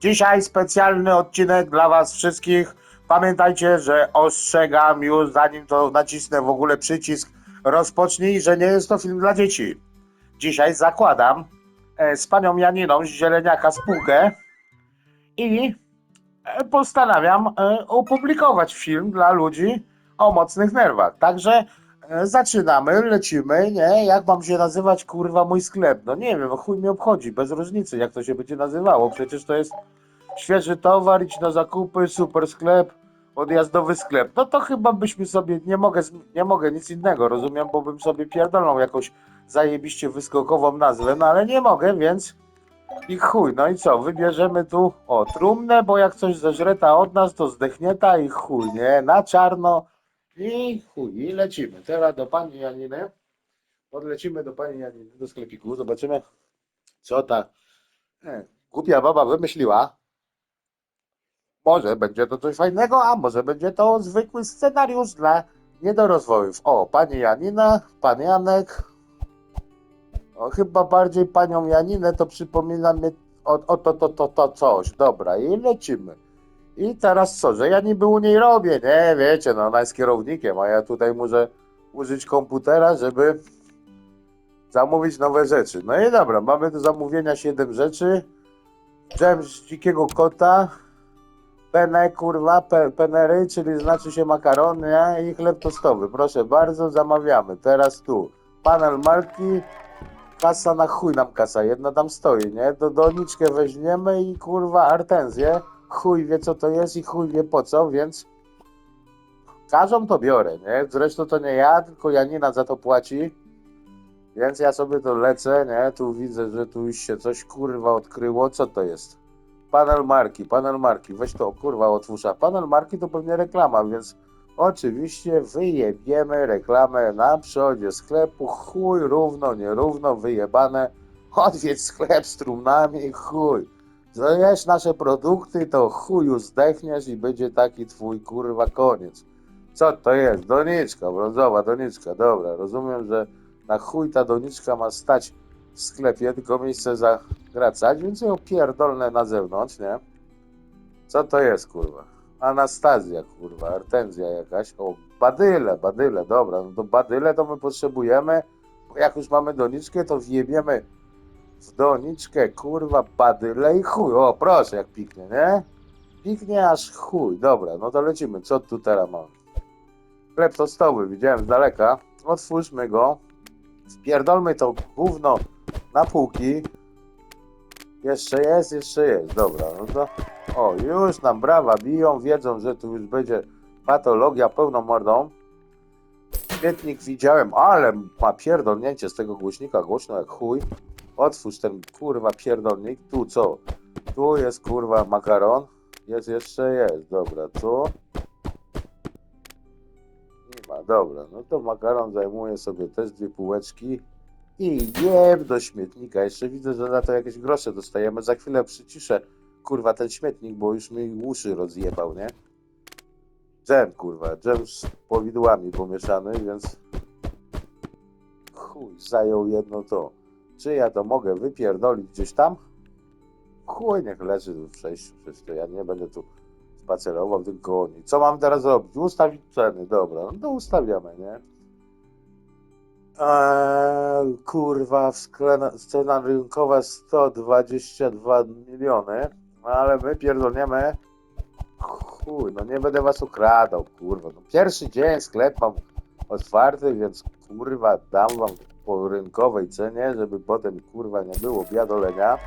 Dzisiaj specjalny odcinek dla Was wszystkich. Pamiętajcie, że ostrzegam już, zanim to nacisnę w ogóle przycisk rozpocznij, że nie jest to film dla dzieci. Dzisiaj zakładam e, z panią Janiną z Zieleniaka spółkę i e, postanawiam e, opublikować film dla ludzi o mocnych nerwach. Także zaczynamy, lecimy, nie? Jak mam się nazywać, kurwa, mój sklep? No nie wiem, no chuj mnie obchodzi, bez różnicy, jak to się będzie nazywało. Przecież to jest świeży towar, idź na zakupy, super sklep, odjazdowy sklep. No to chyba byśmy sobie, nie mogę, nie mogę nic innego, rozumiem, bo bym sobie pierdolną jakąś zajebiście wyskokową nazwę, no ale nie mogę, więc i chuj, no i co, wybierzemy tu, o, trumnę, bo jak coś zeżreta od nas, to zdechnieta i chuj, nie, na czarno i chuj, i lecimy. Teraz do pani Janiny, podlecimy do pani Janiny, do sklepiku, zobaczymy, co ta e, głupia baba wymyśliła. Może będzie to coś fajnego, a może będzie to zwykły scenariusz dla niedorozwojów. O, pani Janina, pan Janek. O, chyba bardziej panią Janinę to przypomina mi o, o to, to, to, to coś. Dobra, i lecimy. I teraz co, że ja niby u niej robię, nie? Wiecie, no ona jest kierownikiem, a ja tutaj muszę użyć komputera, żeby zamówić nowe rzeczy. No i dobra, mamy do zamówienia 7 rzeczy. Dżem z dzikiego kota, penne, kurwa, pe, penery, czyli znaczy się makaron, nie? I chleb tostowy. Proszę bardzo, zamawiamy. Teraz tu. Panel marki, kasa na chuj nam kasa jedna tam stoi, nie? Do doniczkę weźmiemy i kurwa artenzję. Chuj wie co to jest i chuj wie po co, więc każą to biorę, nie? Zresztą to nie ja, tylko Janina za to płaci. Więc ja sobie to lecę, nie? Tu widzę, że tu już się coś kurwa odkryło. Co to jest? Panel marki, panel marki. Weź to kurwa otwórz. A panel marki to pewnie reklama, więc oczywiście wyjebiemy reklamę na przodzie sklepu. Chuj, równo, nierówno, wyjebane. Odwiedź sklep z trumnami, chuj. Zjesz nasze produkty, to chuju zdechniesz i będzie taki twój kurwa koniec. Co to jest? Doniczka, brązowa doniczka. Dobra, rozumiem, że na chuj ta doniczka ma stać w sklepie, tylko miejsce zagracać, więc ją pierdolne na zewnątrz, nie? Co to jest, kurwa? Anastazja, kurwa, artenzja jakaś. O, badyle, badyle, dobra, no to badyle to my potrzebujemy, jak już mamy doniczkę, to wjebiemy w doniczkę, kurwa, badyle i chuj. O, proszę, jak piknie, nie? Piknie aż chuj. Dobra, no to lecimy. Co tu teraz mamy? Chleb tostowy, widziałem z daleka. Otwórzmy go. Wpierdolmy to gówno na półki. Jeszcze jest, jeszcze jest. Dobra, no to... O, już nam brawa biją, wiedzą, że tu już będzie patologia pełną mordą. Świetnik widziałem, ale ma pierdolnięcie z tego głośnika, głośno jak chuj. Otwórz ten kurwa pierdolnik. Tu co? Tu jest kurwa makaron. Jest jeszcze jest. Dobra, tu. Nie ma, dobra. No to makaron zajmuje sobie też dwie półeczki. I jeb do śmietnika. Jeszcze widzę, że na to jakieś grosze dostajemy. Za chwilę przyciszę kurwa ten śmietnik, bo już mi uszy rozjebał, nie? Dżem kurwa, dżem z powidłami pomieszany, więc chuj, zajął jedno to. Czy ja to mogę wypierdolić gdzieś tam? Chuj, niech leży w przejściu, to ja nie będę tu spacerował, tylko oni. Co mam teraz robić? Ustawić ceny, dobra, no to ustawiamy, nie? Eee, kurwa, skle- cena rynkowa 122 miliony, no ale my pierdolniemy. Chuj, no nie będę was ukradał, kurwa. No pierwszy dzień sklep mam otwarty, więc kurwa dam wam po rynkowej cenie, żeby potem kurwa nie było biadolenia.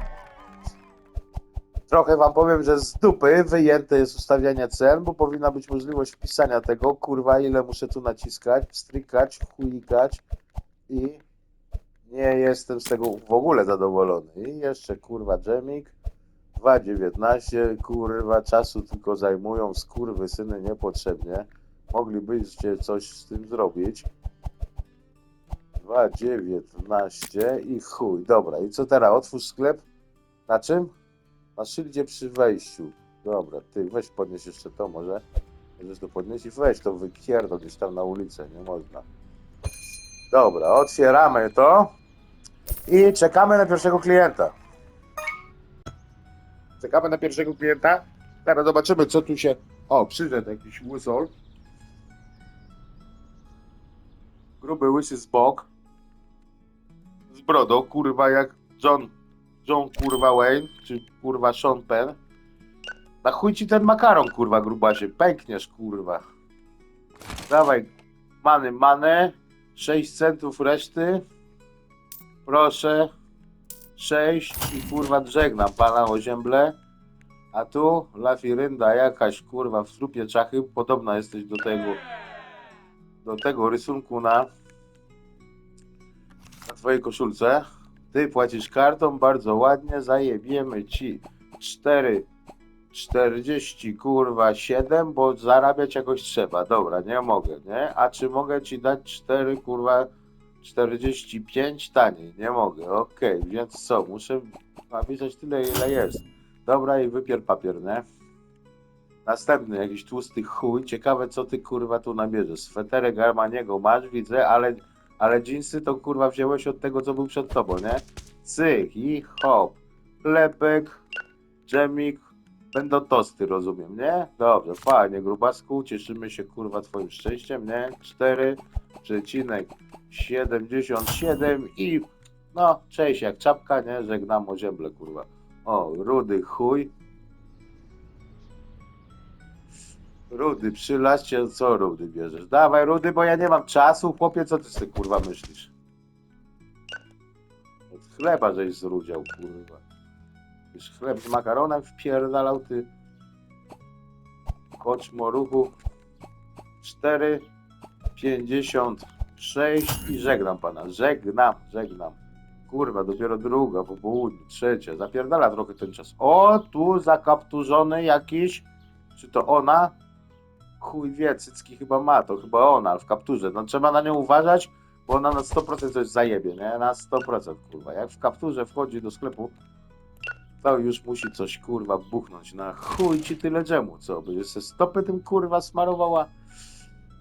Trochę wam powiem, że z dupy wyjęte jest ustawianie cen, bo powinna być możliwość wpisania tego, kurwa ile muszę tu naciskać, strykać, chujikać i nie jestem z tego w ogóle zadowolony. I jeszcze kurwa dżemik 2,19 kurwa czasu tylko zajmują skurwy syny niepotrzebnie. Moglibyście coś z tym zrobić. 2,19 i chuj. Dobra, i co teraz? Otwórz sklep. Na czym? Na szyldzie przy wejściu. Dobra, ty weź podnieś jeszcze to może. Możesz to podnieść i weź to wypierdol gdzieś tam na ulicę, nie można. Dobra, otwieramy to i czekamy na pierwszego klienta. Czekamy na pierwszego klienta. Teraz zobaczymy, co tu się... O, przyszedł jakiś łysol. Gruby, łysy z bok. Brodą, kurwa, jak John... John, kurwa, Wayne, czy kurwa Sean Penn. Na chuj ci ten makaron, kurwa, grubasie. Pękniesz, kurwa. Dawaj, many, many. 6 centów reszty. Proszę. 6 i kurwa żegnam pana Ozięble. A tu lafirynda jakaś kurwa w trupie czachy. Podobna jesteś do tego do tego rysunku na twojej koszulce. Ty płacisz kartą, bardzo ładnie, zajebiemy ci 4 40 kurwa 7, bo zarabiać jakoś trzeba. Dobra, nie mogę, nie? A czy mogę ci dać 4 kurwa 45 taniej? Nie mogę, okej, więc co? Muszę napisać tyle ile jest. Dobra i wypier papier, nie? Następny jakiś tłusty chuj. Ciekawe co ty kurwa tu nabierzesz. Sweterek Armaniego masz, widzę, ale, ale dżinsy to kurwa wziąłeś od tego co był przed tobą, nie? Cych i hop. Lepek, dżemik, będą tosty, rozumiem, nie? Dobrze, fajnie, grubasku, cieszymy się kurwa twoim szczęściem, nie? 4,77 i no, cześć jak czapka, nie? Żegnam o ziemble, kurwa. O, rudy chuj. Rudy, się, co rudy bierzesz? Dawaj rudy, bo ja nie mam czasu, chłopie, co ty sobie kurwa myślisz? Od chleba żeś zrudział, kurwa. Już chleb z makaronem wpierdalał, ty. Koczmo ruchu. 4, 56 i żegnam pana. Żegnam, żegnam. Kurwa, dopiero druga po południu, trzecia. Zapierdala trochę ten czas. O, tu zakapturzony jakiś. Czy to ona? Chuj wie, cycki chyba ma, to chyba ona, w kapturze. No trzeba na nią uważać, bo ona na 100% coś zajebie, nie? Na 100% kurwa. Jak w kapturze wchodzi do sklepu, to już musi coś kurwa buchnąć. Na chuj ci tyle dżemu, co? Będzie se stopy tym kurwa smarowała.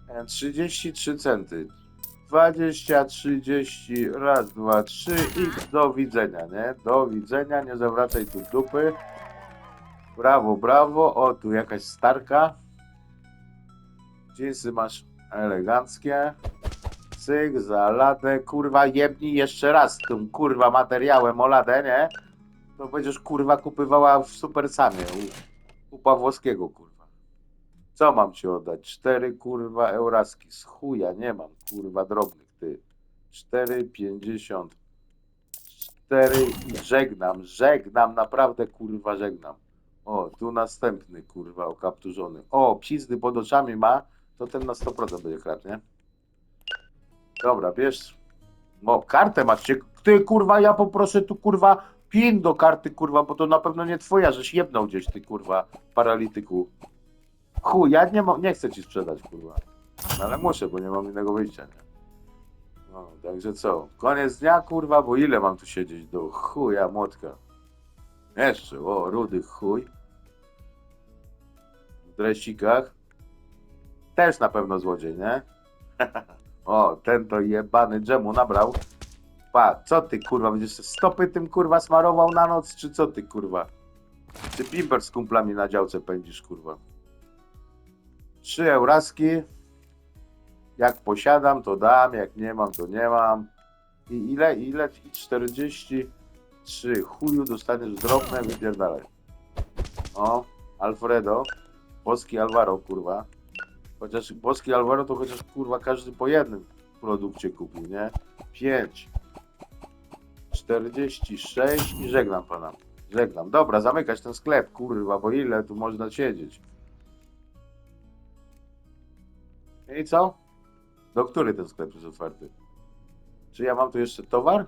E, 33 centy. 20, 30, raz, dwa, trzy i do widzenia, nie? Do widzenia, nie zawracaj tu dupy. Brawo, brawo. O, tu jakaś starka. Dżinsy masz eleganckie. Cyk, za ladę, kurwa, jebnij jeszcze raz tym kurwa materiałem o ladę, nie? To będziesz kurwa kupywała w Super Samie u, u Pawłowskiego, kurwa. Co mam ci oddać? Cztery kurwa euraski z chuja, nie mam kurwa drobnych, ty. 4,50 4 i żegnam, żegnam, naprawdę kurwa żegnam. O, tu następny kurwa okapturzony. O, pizdy pod oczami ma, to ten na 100% będzie kradł, nie? Dobra, bierz. No, kartę masz. Ty kurwa, ja poproszę tu kurwa pin do karty kurwa, bo to na pewno nie twoja, żeś jebnął gdzieś ty kurwa, paralityku. Chuj, ja nie, nie chcę ci sprzedać kurwa. No, ale muszę, bo nie mam innego wyjścia, nie? No, także co? Koniec dnia kurwa, bo ile mam tu siedzieć? Do chuja młotka. Jeszcze, o, rudy chuj. W dresikach. Też na pewno złodziej, nie? o, ten to jebany dżemu nabrał. Pa, co ty kurwa, będziesz stopy tym kurwa smarował na noc, czy co ty kurwa? Czy pimper z kumplami na działce pędzisz kurwa? Trzy euraski. Jak posiadam, to dam, jak nie mam, to nie mam. I ile? Ile? I 43 chuju dostaniesz drobne, wypierdalaj. O, Alfredo. Boski Alvaro, kurwa. Chociaż Boski Alvaro to chociaż kurwa każdy po jednym produkcie kupił, nie? 5. 46 i żegnam pana. Żegnam. Dobra, zamykać ten sklep, kurwa, bo ile tu można siedzieć? I co? Do który ten sklep jest otwarty? Czy ja mam tu jeszcze towar?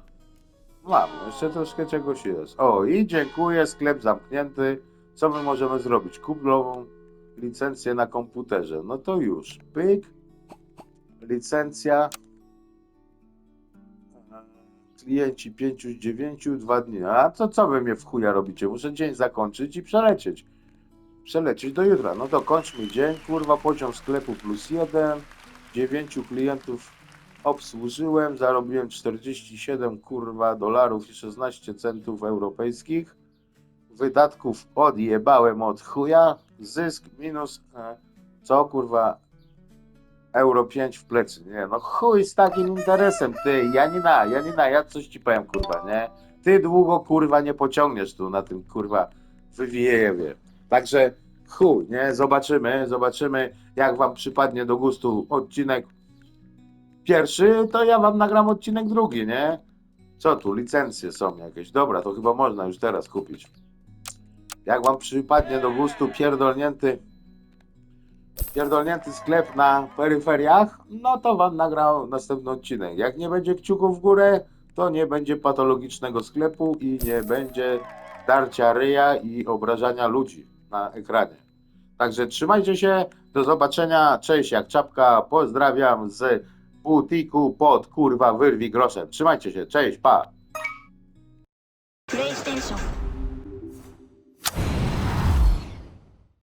Mam, jeszcze troszkę czegoś jest. O, i dziękuję, sklep zamknięty. Co my możemy zrobić? Kup nową licencję na komputerze. No to już. Pyk. Licencja. Klienci 5 z 9, 2 dni. A to co wy mnie w chuja robicie? Muszę dzień zakończyć i przelecieć. Przelecieć do jutra. No to kończmy dzień. Kurwa, poziom sklepu plus jeden. 9 klientów obsłużyłem, zarobiłem 47 kurwa dolarów i 16 centów europejskich. Wydatków odjebałem od chuja, zysk minus, e, co kurwa, euro 5 w plecy, nie, no chuj z takim interesem, ty, Janina, Janina, ja coś ci powiem, kurwa, nie, ty długo, kurwa, nie pociągniesz tu na tym, kurwa, wywijewie, także chuj, nie, zobaczymy, zobaczymy, jak wam przypadnie do gustu odcinek pierwszy, to ja wam nagram odcinek drugi, nie, co tu, licencje są jakieś, dobra, to chyba można już teraz kupić. Jak wam przypadnie do gustu pierdolnięty pierdolnięty sklep na peryferiach, no to wam nagrał następny odcinek. Jak nie będzie kciuków w górę, to nie będzie patologicznego sklepu i nie będzie darcia ryja i obrażania ludzi na ekranie. Także trzymajcie się, do zobaczenia, cześć jak czapka, pozdrawiam z butiku pod kurwa wyrwi groszem. Trzymajcie się, cześć, pa! PlayStation